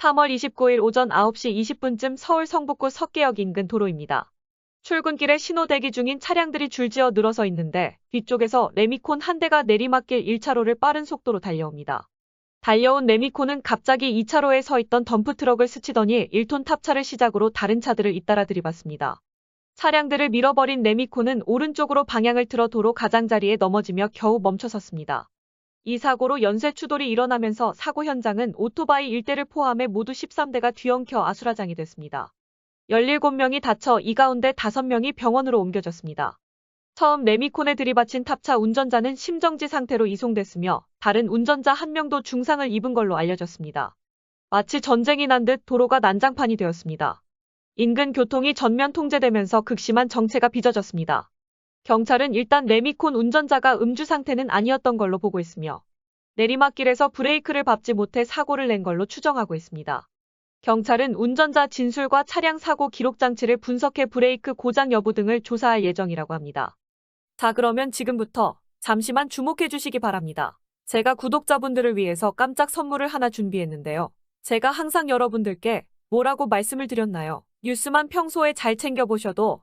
3월 29일 오전 9시 20분쯤 서울 성북구 석계역 인근 도로입니다. 출근길에 신호 대기 중인 차량들이 줄지어 늘어서 있는데 뒤쪽에서 레미콘 한 대가 내리막길 1차로를 빠른 속도로 달려옵니다. 달려온 레미콘은 갑자기 2차로에 서 있던 덤프트럭을 스치더니 1톤 탑차를 시작으로 다른 차들을 잇따라 들이받습니다. 차량들을 밀어버린 레미콘은 오른쪽으로 방향을 틀어 도로 가장자리에 넘어지며 겨우 멈춰섰습니다. 이 사고로 연쇄 추돌이 일어나면서 사고 현장은 오토바이 일대를 포함해 모두 13대가 뒤엉켜 아수라장이 됐습니다. 17명이 다쳐 이 가운데 5명이 병원으로 옮겨졌습니다. 처음 레미콘에 들이받친 탑차 운전자는 심정지 상태로 이송됐으며 다른 운전자 한 명도 중상을 입은 걸로 알려졌습니다. 마치 전쟁이 난 듯 도로가 난장판이 되었습니다. 인근 교통이 전면 통제되면서 극심한 정체가 빚어졌습니다. 경찰은 일단 레미콘 운전자가 음주 상태는 아니었던 걸로 보고 있으며 내리막길에서 브레이크를 밟지 못해 사고를 낸 걸로 추정하고 있습니다. 경찰은 운전자 진술과 차량 사고 기록 장치를 분석해 브레이크 고장 여부 등을 조사할 예정이라고 합니다. 자, 그러면 지금부터 잠시만 주목해 주시기 바랍니다. 제가 구독자분들을 위해서 깜짝 선물을 하나 준비했는데요. 제가 항상 여러분들께 뭐라고 말씀을 드렸나요? 뉴스만 평소에 잘 챙겨보셔도